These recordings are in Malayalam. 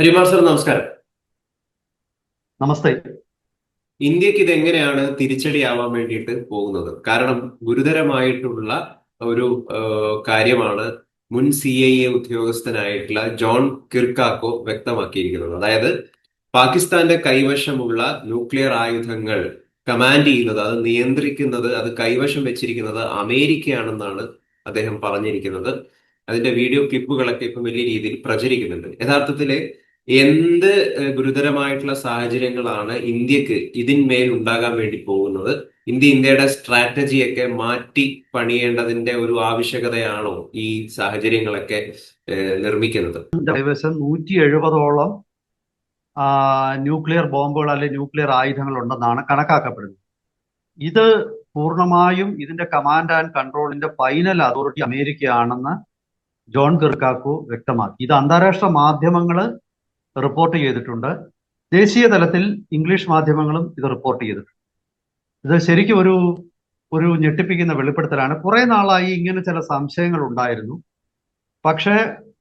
ഹരിമാർ സർ നമസ്കാരം. നമസ്തേ. ഇന്ത്യയ്ക്ക് ഇത് എങ്ങനെയാണ് തിരിച്ചടിയാവാൻ വേണ്ടിയിട്ട് പോകുന്നത്? കാരണം ഗുരുതരമായിട്ടുള്ള ഒരു കാര്യമാണ് മുൻ സി ഐ എ ഉദ്യോഗസ്ഥനായിട്ടുള്ള ജോൺ കിർക്കാക്കോ വ്യക്തമാക്കിയിരിക്കുന്നത്. അതായത് പാകിസ്ഥാന്റെ കൈവശമുള്ള ന്യൂക്ലിയർ ആയുധങ്ങൾ കമാൻഡ് ചെയ്യുന്നത് അത് നിയന്ത്രിക്കുന്നത് അത് കൈവശം വെച്ചിരിക്കുന്നത് അമേരിക്കയാണെന്നാണ് അദ്ദേഹം പറഞ്ഞിരിക്കുന്നത്. അതിന്റെ വീഡിയോ ക്ലിപ്പുകളൊക്കെ ഇപ്പം വലിയ രീതിയിൽ പ്രചരിക്കുന്നുണ്ട്. യഥാർത്ഥത്തിൽ എന്ത് ഗുരുതരമായിട്ടുള്ള സാഹചര്യങ്ങളാണ് ഇന്ത്യയ്ക്ക് ഇതിന്മേൽ ഉണ്ടാകാൻ വേണ്ടി പോകുന്നത്? ഇന്ത്യ ഇന്ത്യയുടെ സ്ട്രാറ്റജിയൊക്കെ മാറ്റി പണിയേണ്ടതിന്റെ ഒരു ആവശ്യകതയാണോ ഈ സാഹചര്യങ്ങളൊക്കെ നിർമ്മിക്കുന്നത്? ഏകദേശം നൂറ്റി എഴുപതോളം ന്യൂക്ലിയർ ബോംബുകൾ അല്ലെങ്കിൽ ന്യൂക്ലിയർ ആയുധങ്ങൾ ഉണ്ടെന്നാണ് കണക്കാക്കപ്പെടുന്നത്. ഇത് പൂർണമായും ഇതിന്റെ കമാൻഡ് ആൻഡ് കൺട്രോളിന്റെ ഫൈനൽ അതോറിറ്റി അമേരിക്കയാണെന്ന് ജോൺ കിർക്കാക്കു വ്യക്തമാക്കി. ഇത് അന്താരാഷ്ട്ര മാധ്യമങ്ങൾ റിപ്പോർട്ട് ചെയ്തിട്ടുണ്ട്. ദേശീയ തലത്തിൽ ഇംഗ്ലീഷ് മാധ്യമങ്ങളും ഇത് റിപ്പോർട്ട് ചെയ്തിട്ടുണ്ട്. ഇത് ശരിക്കും ഒരു ഒരു ഞെട്ടിപ്പിക്കുന്ന വെളിപ്പെടുത്തലാണ്. കുറെ നാളായി ഇങ്ങനെ ചില സംശയങ്ങൾ ഉണ്ടായിരുന്നു. പക്ഷേ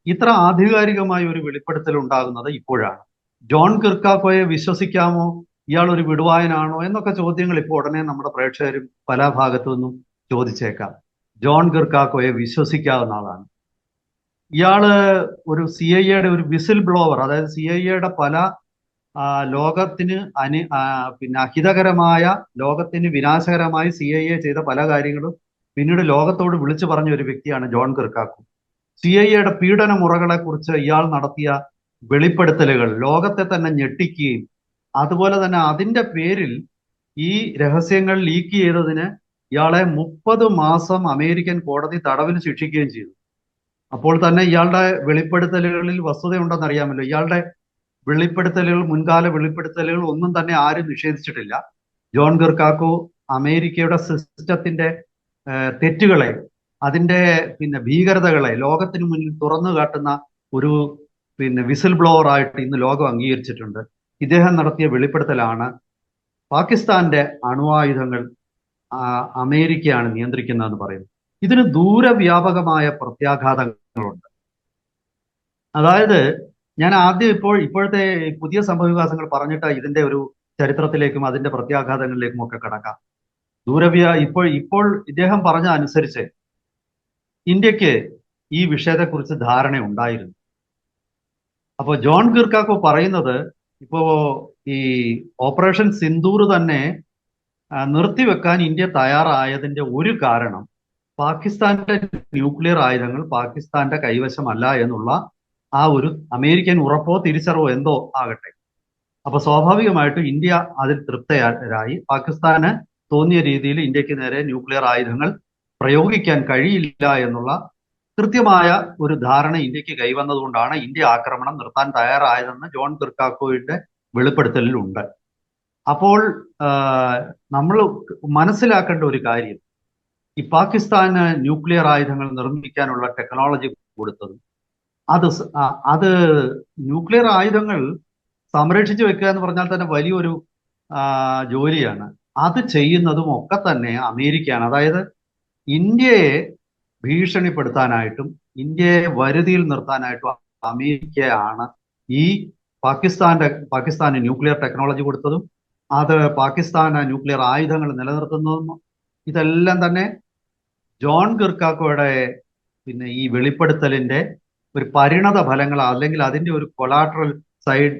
ഇത്ര ആധികാരികമായ ഒരു വെളിപ്പെടുത്തൽ ഉണ്ടാകുന്നത് ഇപ്പോഴാണ്. ജോൺ കിർക്കാക്കോയെ വിശ്വസിക്കാമോ? ഇയാൾ ഒരു വിടുവായനാണോ? എന്നൊക്കെ ചോദ്യങ്ങൾ ഇപ്പോൾ ഉടനെ നമ്മുടെ പ്രേക്ഷകരും പല ഭാഗത്തു നിന്നും ചോദിച്ചേക്കാം. ജോൺ ഗിർക്കാക്കോയെ വിശ്വസിക്കാവുന്ന ആളാണ്. ഇയാൾ ഒരു സി ഐ എയുടെ ഒരു വിസിൽ ബ്ലോവർ അതായത് സി ഐ എയുടെ പല ലോകത്തിന് അനു പിന്നെ അഹിതകരമായ ലോകത്തിന് വിനാശകരമായി സി ഐ എ ചെയ്ത പല കാര്യങ്ങളും പിന്നീട് ലോകത്തോട് വിളിച്ചു പറഞ്ഞ ഒരു വ്യക്തിയാണ് ജോൺ കിർക്കാക്കു. സി ഐ എയുടെ പീഡന മുറകളെ കുറിച്ച് ഇയാൾ നടത്തിയ വെളിപ്പെടുത്തലുകൾ ലോകത്തെ തന്നെ ഞെട്ടിക്കുകയും അതുപോലെ തന്നെ അതിന്റെ പേരിൽ ഈ രഹസ്യങ്ങൾ ലീക്ക് ചെയ്തതിന് ഇയാളെ മുപ്പത് മാസം അമേരിക്കൻ കോടതി തടവിന് ശിക്ഷിക്കുകയും ചെയ്തു. അപ്പോൾ തന്നെ ഇയാളുടെ വെളിപ്പെടുത്തലുകളിൽ വസ്തുതയുണ്ടെന്ന് അറിയാമല്ലോ ഇയാളുടെ വെളിപ്പെടുത്തലുകൾ മുൻകാല വെളിപ്പെടുത്തലുകൾ ഒന്നും തന്നെ ആരും നിഷേധിച്ചിട്ടില്ല. ജോൺ ഗിർക്കാക്കോ അമേരിക്കയുടെ സിസ്റ്റത്തിന്റെ തെറ്റുകളെ അതിന്റെ പിന്നെ ഭീകരതകളെ ലോകത്തിന് മുന്നിൽ തുറന്നു കാട്ടുന്ന ഒരു പിന്നെ വിസിൽ ബ്ലോവർ ആയിട്ട് ഇന്ന് ലോകം അംഗീകരിച്ചിട്ടുണ്ട്. ഇദ്ദേഹം നടത്തിയ വെളിപ്പെടുത്തലാണ് പാകിസ്ഥാന്റെ അണുവായുധങ്ങൾ അമേരിക്കയാണ് നിയന്ത്രിക്കുന്നതെന്ന് പറയുന്നത്. ഇതിന് ദൂരവ്യാപകമായ പ്രത്യാഘാതങ്ങളുണ്ട്. അതായത് ഞാൻ ആദ്യം ഇപ്പോൾ ഇപ്പോഴത്തെ പുതിയ സംഭവവികാസങ്ങൾ പറഞ്ഞിട്ട് ഇതിന്റെ ഒരു ചരിത്രത്തിലേക്കും അതിന്റെ പ്രത്യാഘാതങ്ങളിലേക്കും ഒക്കെ കടക്കാം. ദൂരവ്യ ഇപ്പോൾ ഇപ്പോൾ ഇദ്ദേഹം പറഞ്ഞ അനുസരിച്ച് ഇന്ത്യയ്ക്ക് ഈ വിഷയത്തെക്കുറിച്ച് ധാരണ ഉണ്ടായിരുന്നു. അപ്പോൾ ജോൺ ഗിർക്കാക്കോ പറയുന്നത് ഇപ്പോ ഈ ഓപ്പറേഷൻ സിന്ദൂർ തന്നെ നിർത്തിവെക്കാൻ ഇന്ത്യ തയ്യാറായതിന്റെ ഒരു കാരണം പാകിസ്ഥാന്റെ ന്യൂക്ലിയർ ആയുധങ്ങൾ പാകിസ്ഥാന്റെ കൈവശമല്ല എന്നുള്ള ആ ഒരു അമേരിക്കൻ ഉറപ്പോ തിരിച്ചറിവോ എന്തോ ആകട്ടെ. അപ്പൊ സ്വാഭാവികമായിട്ടും ഇന്ത്യ അതിൽ തൃപ്തരായി. പാകിസ്ഥാന് തോന്നിയ രീതിയിൽ ഇന്ത്യയ്ക്ക് നേരെ ന്യൂക്ലിയർ ആയുധങ്ങൾ പ്രയോഗിക്കാൻ കഴിയില്ല എന്നുള്ള കൃത്യമായ ഒരു ധാരണ ഇന്ത്യയ്ക്ക് കൈവന്നതുകൊണ്ടാണ് ഇന്ത്യ ആക്രമണം നിർത്താൻ തയ്യാറായതെന്ന് ജോൺ കിർക്കാക്കോയുടെ വെളിപ്പെടുത്തലിലുണ്ട്. അപ്പോൾ നമ്മൾ മനസ്സിലാക്കേണ്ട ഒരു കാര്യം ഈ പാകിസ്ഥാന് ന്യൂക്ലിയർ ആയുധങ്ങൾ നിർമ്മിക്കാനുള്ള ടെക്നോളജി കൊടുത്തത് അത് അത് ന്യൂക്ലിയർ ആയുധങ്ങൾ സംരക്ഷിച്ചു വെക്കുക എന്ന് പറഞ്ഞാൽ തന്നെ വലിയൊരു ജോലിയാണ്. അത് ചെയ്യുന്നതും ഒക്കെ തന്നെ അമേരിക്കയാണ്. അതായത് ഇന്ത്യയെ ഭീഷണിപ്പെടുത്താനായിട്ടും ഇന്ത്യയെ വരുതിയിൽ നിർത്താനായിട്ടും അമേരിക്കയാണ് ഈ പാകിസ്ഥാന്റെ പാകിസ്ഥാന് ന്യൂക്ലിയർ ടെക്നോളജി കൊടുത്തതും അത് പാകിസ്ഥാന് ന്യൂക്ലിയർ ആയുധങ്ങൾ നിലനിർത്തുന്നതും ഇതെല്ലാം തന്നെ ജോൺ ഗിർക്കാക്കോയുടെ പിന്നെ ഈ വെളിപ്പെടുത്തലിന്റെ ഒരു പരിണത ഫലങ്ങൾ അല്ലെങ്കിൽ അതിന്റെ ഒരു കൊളാട്രൽ സൈഡ്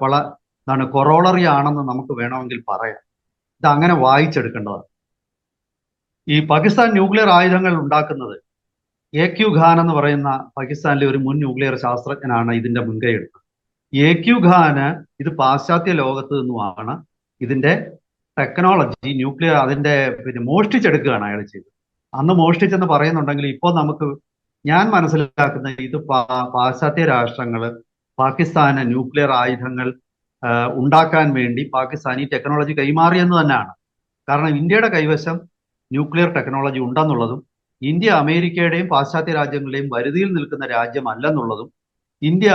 കൊള എന്താണ് കൊറോളറി ആണെന്ന് നമുക്ക് വേണമെങ്കിൽ പറയാം. ഇത് അങ്ങനെ വായിച്ചെടുക്കേണ്ടതാണ്. ഈ പാകിസ്ഥാൻ ന്യൂക്ലിയർ ആയുധങ്ങൾ ഉണ്ടാക്കുന്നത് എ ക്യു ഖാൻ എന്ന് പറയുന്ന പാകിസ്ഥാനിലെ ഒരു മുൻ ന്യൂക്ലിയർ ശാസ്ത്രജ്ഞനാണ് ഇതിന്റെ മുൻകൈ എടുത്തത്. എ ക്യു ഖാന് ഇത് പാശ്ചാത്യ ലോകത്ത് നിന്നുമാണ് ഇതിന്റെ ടെക്നോളജി ന്യൂക്ലിയർ അതിന്റെ പിന്നെ മോഷ്ടിച്ചെടുക്കുകയാണ് അയാൾ ചെയ്തത്. അന്ന് മോഷ്ടിച്ചെന്ന് പറയുന്നുണ്ടെങ്കിൽ ഇപ്പോൾ നമുക്ക് ഞാൻ മനസ്സിലാക്കുന്ന ഇത് പാശ്ചാത്യ രാഷ്ട്രങ്ങൾ പാകിസ്ഥാന് ന്യൂക്ലിയർ ആയുധങ്ങൾ ഉണ്ടാക്കാൻ വേണ്ടി പാകിസ്ഥാൻ ഈ ടെക്നോളജി കൈമാറിയെന്ന് തന്നെയാണ്. കാരണം ഇന്ത്യയുടെ കൈവശം ന്യൂക്ലിയർ ടെക്നോളജി ഉണ്ടെന്നുള്ളതും ഇന്ത്യ അമേരിക്കയുടെയും പാശ്ചാത്യ രാജ്യങ്ങളുടെയും വരുതിയിൽ നിൽക്കുന്ന രാജ്യമല്ലെന്നുള്ളതും ഇന്ത്യ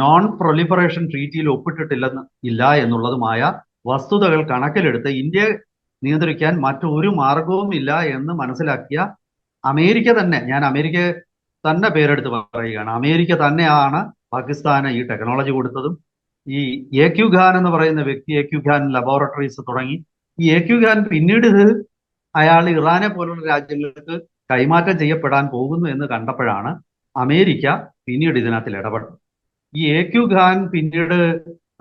നോൺ പ്രൊലിഫറേഷൻ ട്രീറ്റിയിൽ ഒപ്പിട്ടിട്ടില്ലെന്ന് ഇല്ല എന്നുള്ളതുമായ വസ്തുതകൾ കണക്കിലെടുത്ത് ഇന്ത്യയെ നിയന്ത്രിക്കാൻ മറ്റൊരു മാർഗവും ഇല്ല എന്ന് മനസ്സിലാക്കിയ അമേരിക്ക തന്നെ ഞാൻ അമേരിക്ക തന്നെ പേരെടുത്ത് പറയുകയാണ്. അമേരിക്ക തന്നെയാണ് പാകിസ്ഥാന് ഈ ടെക്നോളജി കൊടുത്തതും. ഈ എ ക്യു ഖാൻ എന്ന് പറയുന്ന വ്യക്തി എ ക്യു ഖാൻ ലബോറട്ടറീസ് തുടങ്ങി. ഈ എ ക്യു ഖാൻ പിന്നീട് അയാൾ ഇറാനെ പോലുള്ള രാജ്യങ്ങൾക്ക് കൈമാറ്റം ചെയ്യപ്പെടാൻ പോകുന്നു എന്ന് കണ്ടപ്പോഴാണ് അമേരിക്ക പിന്നീട് ഇതിനകത്തിൽ ഇടപെട്ടത്. ഈ എ ക്യു ഖാൻ പിന്നീട്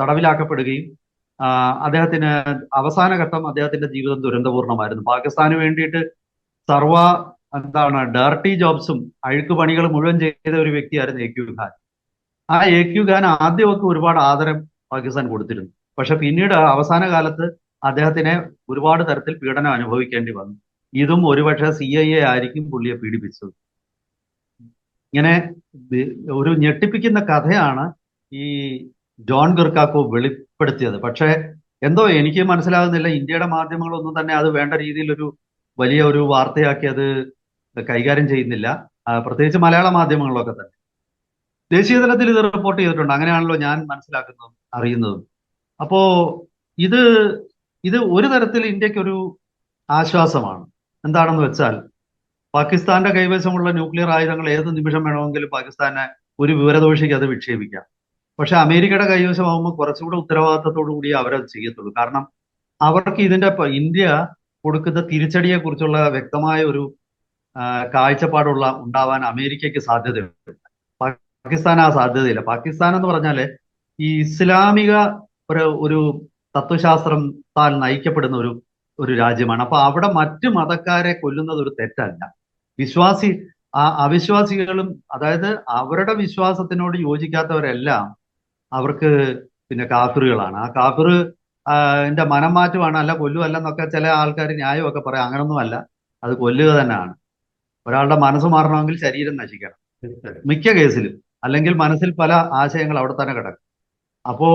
തടവിലാക്കപ്പെടുകയും അദ്ദേഹത്തിന് അവസാന ഘട്ടം അദ്ദേഹത്തിന്റെ ജീവിതം ദുരന്തപൂർണമായിരുന്നു. പാകിസ്ഥാന് വേണ്ടിയിട്ട് സർവ എന്താണ് ഡേർട്ടി ജോബ്സും അഴുക്കുപണികൾ മുഴുവൻ ചെയ്ത ഒരു വ്യക്തിയായിരുന്നു എ ക്യു ഖാൻ. ആ എ ക്യു ഖാൻ ആദ്യമൊക്കെ ഒരുപാട് ആദരം പാകിസ്ഥാൻ കൊടുത്തിരുന്നു. പക്ഷെ പിന്നീട് അവസാന കാലത്ത് അദ്ദേഹത്തിനെ ഒരുപാട് തരത്തിൽ പീഡനം അനുഭവിക്കേണ്ടി വന്നു. ഇതും ഒരുപക്ഷെ സി ഐ എ ആയിരിക്കും പുള്ളിയെ പീഡിപ്പിച്ചത്. ഇങ്ങനെ ഒരു ഞെട്ടിപ്പിക്കുന്ന കഥയാണ് ഈ ജോൺ ഗിർക്കാക്കോ വെളിപ്പെടുത്തിയത്. പക്ഷേ എന്തോ എനിക്ക് മനസ്സിലാകുന്നില്ല. ഇന്ത്യയുടെ മാധ്യമങ്ങളൊന്നും തന്നെ അത് വേണ്ട രീതിയിൽ ഒരു വലിയ ഒരു വാർത്തയാക്കി അത് കൈകാര്യം ചെയ്യുന്നില്ല. പ്രത്യേകിച്ച് മലയാള മാധ്യമങ്ങളിലൊക്കെ തന്നെ. ദേശീയ തലത്തിൽ ഇത് റിപ്പോർട്ട് ചെയ്തിട്ടുണ്ട്. അങ്ങനെയാണല്ലോ ഞാൻ മനസ്സിലാക്കുന്നതും അറിയുന്നതും. അപ്പോ ഇത് ഇത് ഒരു തരത്തിൽ ഇന്ത്യയ്ക്ക് ഒരു ആശ്വാസമാണ്. എന്താണെന്ന് വെച്ചാൽ പാകിസ്ഥാന്റെ കൈവശമുള്ള ന്യൂക്ലിയർ ആയുധങ്ങൾ ഏത് നിമിഷം വേണമെങ്കിലും പാകിസ്ഥാനെ ഒരു വിവരദോഷിക്ക് അത് വിക്ഷേപിക്കാം. പക്ഷെ അമേരിക്കയുടെ കൈവശമാകുമ്പോൾ കുറച്ചുകൂടെ ഉത്തരവാദിത്തത്തോടു കൂടി അവരത് ചെയ്യത്തുള്ളൂ. കാരണം അവർക്ക് ഇതിന്റെ ഇന്ത്യ കൊടുക്കുന്ന തിരിച്ചടിയെ കുറിച്ചുള്ള വ്യക്തമായ ഒരു കാഴ്ചപ്പാടുള്ള ഉണ്ടാവാൻ അമേരിക്കയ്ക്ക് സാധ്യതയുണ്ട്. പാകിസ്ഥാൻ ആ സാധ്യതയില്ല. പാകിസ്ഥാൻ എന്ന് പറഞ്ഞാൽ ഈ ഇസ്ലാമിക ഒരു ഒരു തത്വശാസ്ത്രം തത്വശാസ്ത്രത്താൽ നയിക്കപ്പെടുന്ന ഒരു ഒരു രാജ്യമാണ്. അപ്പൊ അവിടെ മറ്റു മതക്കാരെ കൊല്ലുന്നത് ഒരു തെറ്റല്ല. വിശ്വാസി ആ അവിശ്വാസികളും അതായത് അവരുടെ വിശ്വാസത്തിനോട് യോജിക്കാത്തവരെല്ലാം അവർക്ക് പിന്നെ കാഫിറുകളാണ്. ആ കാഫിർ എന്റെ മനം മാറ്റുവാണ് അല്ല കൊല്ലുവല്ല എന്നൊക്കെ ചില ആൾക്കാർ ന്യായമൊക്കെ പറയാം. അങ്ങനൊന്നും അല്ല അത് കൊല്ലുക തന്നെയാണ്. ഒരാളുടെ മനസ്സ് മാറണമെങ്കിൽ ശരീരം നശിക്കണം. മിക്ക കേസിലും. അല്ലെങ്കിൽ മനസ്സിൽ പല ആശയങ്ങൾ അവിടെ തന്നെ കിടക്കും. അപ്പോ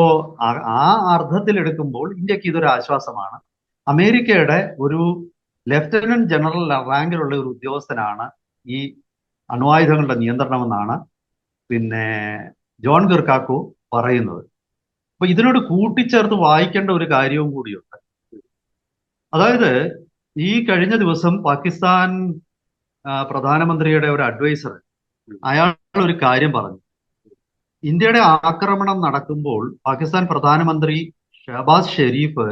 ആ അർത്ഥത്തിൽ എടുക്കുമ്പോൾ ഇന്ത്യയ്ക്ക് ഇതൊരു ആശ്വാസമാണ്. അമേരിക്കയുടെ ഒരു ലെഫ്റ്റനന്റ് ജനറൽ റാങ്കിലുള്ള ഒരു ഉദ്യോഗസ്ഥനാണ് ഈ അണ്വായുധങ്ങളുടെ നിയന്ത്രണമെന്നാണ്. പിന്നെ ജോൺ ഗിർക്കാക്കു പറയുന്നത്. അപ്പൊ ഇതിനോട് കൂട്ടിച്ചേർത്ത് വായിക്കേണ്ട ഒരു കാര്യവും കൂടിയുണ്ട്. അതായത് ഈ കഴിഞ്ഞ ദിവസം പാകിസ്ഥാൻ പ്രധാനമന്ത്രിയുടെ ഒരു അഡ്വൈസർ അയാൾ ഒരു കാര്യം പറഞ്ഞു. ഇന്ത്യയുടെ ആക്രമണം നടക്കുമ്പോൾ പാകിസ്ഥാൻ പ്രധാനമന്ത്രി ഷഹബാസ് ഷെരീഫ്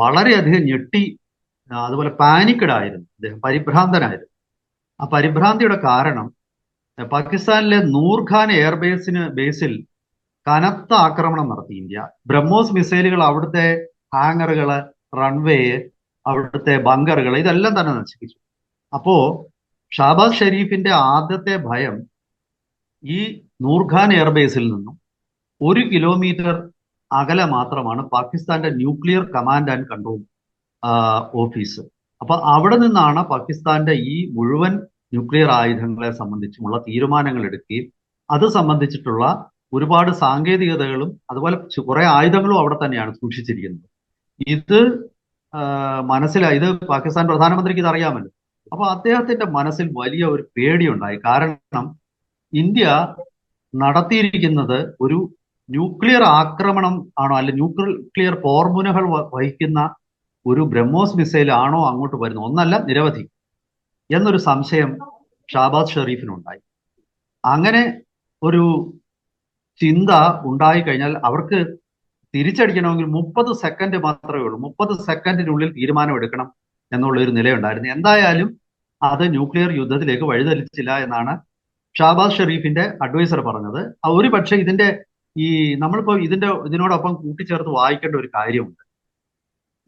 വളരെയധികം ഞെട്ടി അതുപോലെ പാനിക്ഡ് ആയിരുന്നു. അദ്ദേഹം പരിഭ്രാന്തനായിരുന്നു. ആ പരിഭ്രാന്തിയുടെ കാരണം പാകിസ്ഥാനിലെ നൂർഖാൻ എയർബേസിന് ബേസിൽ കനത്ത ആക്രമണം നടത്തി ഇന്ത്യ. ബ്രഹ്മോസ് മിസൈലുകൾ അവിടുത്തെ ഹാങ്ങറുകൾ റൺവേ അവിടുത്തെ ബങ്കറുകൾ ഇതെല്ലാം തന്നെ നശിപ്പിച്ചു. അപ്പോ ഷാബാസ് ഷെരീഫിന്റെ ആദ്യത്തെ ഭയം ഈ നൂർഖാൻ എയർബേസിൽ നിന്നും ഒരു കിലോമീറ്റർ അകലെ മാത്രമാണ് പാകിസ്ഥാന്റെ nuclear command and control office. അപ്പൊ അവിടെ നിന്നാണ് പാകിസ്ഥാന്റെ ഈ മുഴുവൻ ന്യൂക്ലിയർ ആയുധങ്ങളെ സംബന്ധിച്ചുമുള്ള തീരുമാനങ്ങൾ എടുക്കുകയും അത് സംബന്ധിച്ചിട്ടുള്ള ഒരുപാട് സാങ്കേതികതകളും അതുപോലെ കുറെ ആയുധങ്ങളും അവിടെ തന്നെയാണ് സൂക്ഷിച്ചിരിക്കുന്നത്. ഇത് മനസ്സിലായി ഇത് പാകിസ്ഥാൻ പ്രധാനമന്ത്രിക്ക് ഇത് അറിയാമല്ലോ. അപ്പൊ അദ്ദേഹത്തിന്റെ മനസ്സിൽ വലിയ ഒരു പേടിയുണ്ടായി. കാരണം ഇന്ത്യ നടത്തിയിരിക്കുന്നത് ഒരു ന്യൂക്ലിയർ ആക്രമണം ആണോ അല്ലെ ന്യൂക്ലിയർ പോർമുനകൾ വഹിക്കുന്ന ഒരു ബ്രഹ്മോസ് മിസൈൽ ആണോ അങ്ങോട്ട് വരുന്നത്? ഒന്നല്ല നിരവധി. എന്നൊരു സംശയം ഷാബാസ് ഷെറീഫിനുണ്ടായി അങ്ങനെ ഒരു ചിന്ത ഉണ്ടായി കഴിഞ്ഞാൽ അവർക്ക് തിരിച്ചടിക്കണമെങ്കിൽ മുപ്പത് സെക്കൻഡ് മാത്രമേ ഉള്ളൂ. മുപ്പത് സെക്കൻഡിനുള്ളിൽ തീരുമാനം എടുക്കണം എന്നുള്ള ഒരു നിലയുണ്ടായിരുന്നു. എന്തായാലും അത് ന്യൂക്ലിയർ യുദ്ധത്തിലേക്ക് വഴിതെളിച്ചില്ല എന്നാണ് ഷാബാസ് ഷെറീഫിന്റെ അഡ്വൈസർ പറഞ്ഞത്. ഒരു പക്ഷേ ഇതിന്റെ ഈ നമ്മളിപ്പോ ഇതിന്റെ ഇതിനോടൊപ്പം കൂട്ടിച്ചേർത്ത് വായിക്കേണ്ട ഒരു കാര്യമുണ്ട്.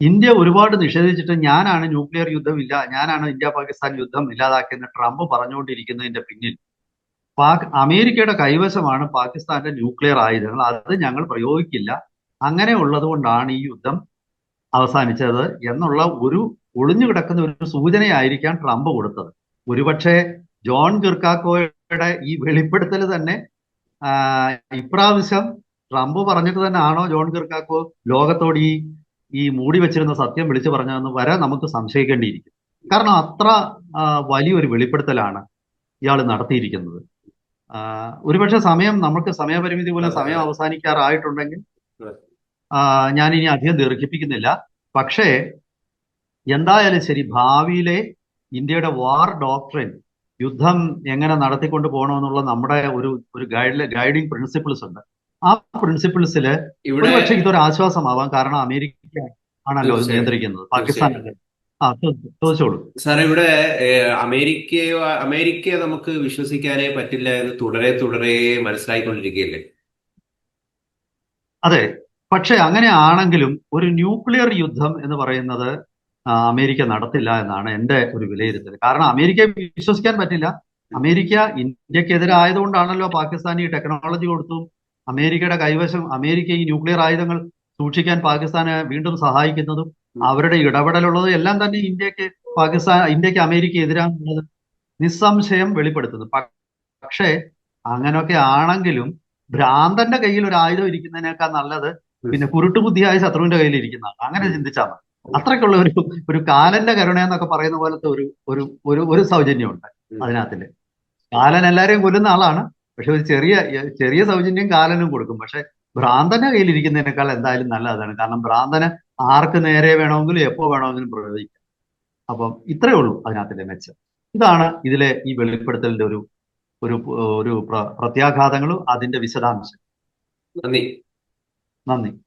ഇന്ത്യ ഒരുപാട് നിഷേധിച്ചിട്ട് ഞാനാണ് ന്യൂക്ലിയർ യുദ്ധമില്ല ഞാനാണ് ഇന്ത്യ പാകിസ്ഥാൻ യുദ്ധം ഇല്ലാതാക്കിയെന്ന് ട്രംപ് പറഞ്ഞുകൊണ്ടിരിക്കുന്നതിന്റെ പിന്നിൽ. പാക് അമേരിക്കയുടെ കൈവശമാണ് പാകിസ്ഥാന്റെ ന്യൂക്ലിയർ ആയുധങ്ങൾ. അത് ഞങ്ങൾ പ്രയോഗിക്കില്ല. അങ്ങനെ ഉള്ളതുകൊണ്ടാണ് ഈ യുദ്ധം അവസാനിച്ചത് എന്നുള്ള ഒരു ഒളിഞ്ഞു കിടക്കുന്ന ഒരു സൂചനയായിരിക്കാം ട്രംപ് കൊടുത്തത്. ഒരുപക്ഷെ ജോൺ ഗിർക്കാക്കോയുടെ ഈ വെളിപ്പെടുത്തൽ തന്നെ ഇപ്രാവശ്യം ട്രംപ് പറഞ്ഞിട്ട് തന്നെ ആണോ ജോൺ ഗിർക്കാക്കോ ലോകത്തോട് ഈ ഈ മൂടി വെച്ചിരുന്ന സത്യം വിളിച്ചു പറഞ്ഞതെന്ന് വരെ നമുക്ക് സംശയിക്കേണ്ടിയിരിക്കും കാരണം അത്ര വലിയൊരു വെളിപ്പെടുത്തലാണ് ഇയാൾ നടത്തിയിരിക്കുന്നത്. ഒരുപക്ഷെ സമയം നമുക്ക് സമയപരിമിതി പോലെ സമയം അവസാനിക്കാറായിട്ടുണ്ടെങ്കിൽ ഞാൻ ഇനി അധികം ദീർഘിപ്പിക്കുന്നില്ല. പക്ഷേ എന്തായാലും ശരി ഭാവിയിലെ ഇന്ത്യയുടെ വാർ ഡോക്ട്രിൻ യുദ്ധം എങ്ങനെ നടത്തിക്കൊണ്ട് പോകണമെന്നുള്ള നമ്മുടെ ഒരു ഒരു ഗൈഡ് ഗൈഡിങ് പ്രിൻസിപ്പിൾസ് ഉണ്ട്. ആ പ്രിൻസിപ്പിൾസിൽ ഇവിടെ പക്ഷേ ഇതൊരു ആശ്വാസമാവാം കാരണം അമേരിക്ക ആണല്ലോ. നിയന്ത്രിക്കുന്നത്. പാകിസ്ഥാൻ സാർ ഇവിടെ അമേരിക്കയെ അമേരിക്കയോ അമേരിക്കയെ നമുക്ക് വിശ്വസിക്കാനേ പറ്റില്ല എന്ന് തുടരെ തുടരെ മനസ്സിലായിക്കൊണ്ടിരിക്കുകയല്ലേ? അതെ. പക്ഷെ അങ്ങനെ ആണെങ്കിലും ഒരു ന്യൂക്ലിയർ യുദ്ധം എന്ന് പറയുന്നത് അമേരിക്ക നടത്തില്ല എന്നാണ് എന്റെ ഒരു വിലയിരുത്തൽ. കാരണം അമേരിക്കയെ വിശ്വസിക്കാൻ പറ്റില്ല. അമേരിക്ക ഇന്ത്യക്കെതിരായതുകൊണ്ടാണല്ലോ പാകിസ്ഥാൻ ഈ ടെക്നോളജി കൊടുത്തും. അമേരിക്കയുടെ കൈവശം അമേരിക്ക ഈ ന്യൂക്ലിയർ ആയുധങ്ങൾ സൂക്ഷിക്കാൻ പാകിസ്ഥാനെ വീണ്ടും സഹായിക്കുന്നതും അവരുടെ ഇടപെടലുള്ളതും എല്ലാം തന്നെ ഇന്ത്യയ്ക്ക് പാകിസ്ഥാൻ ഇന്ത്യയ്ക്ക് അമേരിക്ക എതിരാണെന്നുള്ളത് നിസ്സംശയം വെളിപ്പെടുത്തുന്നു. പക്ഷേ അങ്ങനെയൊക്കെ ആണെങ്കിലും ഭ്രാന്തന്റെ കയ്യിൽ ഒരു ആയുധം ഇരിക്കുന്നതിനേക്കാൾ നല്ലത് പിന്നെ കുരുട്ടുബുദ്ധിയായ ശത്രുവിന്റെ കയ്യിൽ ഇരിക്കുന്നതാണ്. അങ്ങനെ ചിന്തിച്ചാൽ മതി. അത്രയ്ക്കുള്ള ഒരു ഒരു കാലന്റെ കരുണ എന്നൊക്കെ പറയുന്ന പോലത്തെ ഒരു ഒരു ഒരു സൗജന്യമുണ്ട്. അതിനകത്തിൽ. കാലൻ എല്ലാരെയും കൊല്ലുന്ന ആളാണ്. പക്ഷെ ഒരു ചെറിയ ചെറിയ സൗജന്യം കാലനും കൊടുക്കും. പക്ഷെ ഭ്രാന്തന്റെ കയ്യിൽ ഇരിക്കുന്നതിനേക്കാൾ എന്തായാലും നല്ലതാണ്. കാരണം ഭ്രാന്തന് ആർക്ക് നേരെ വേണമെങ്കിലും എപ്പോ വേണമെങ്കിലും പ്രയോഗിക്കാം അപ്പം ഇത്രയേ ഉള്ളൂ അതിനകത്തിന്റെ മെച്ചം. ഇതാണ് ഇതിലെ ഈ വെളിപ്പെടുത്തലിന്റെ ഒരു ഒരു ഒരു പ്ര- പ്രത്യാഘാതങ്ങളും അതിന്റെ വിശദാംശം നന്ദി. നന്ദി.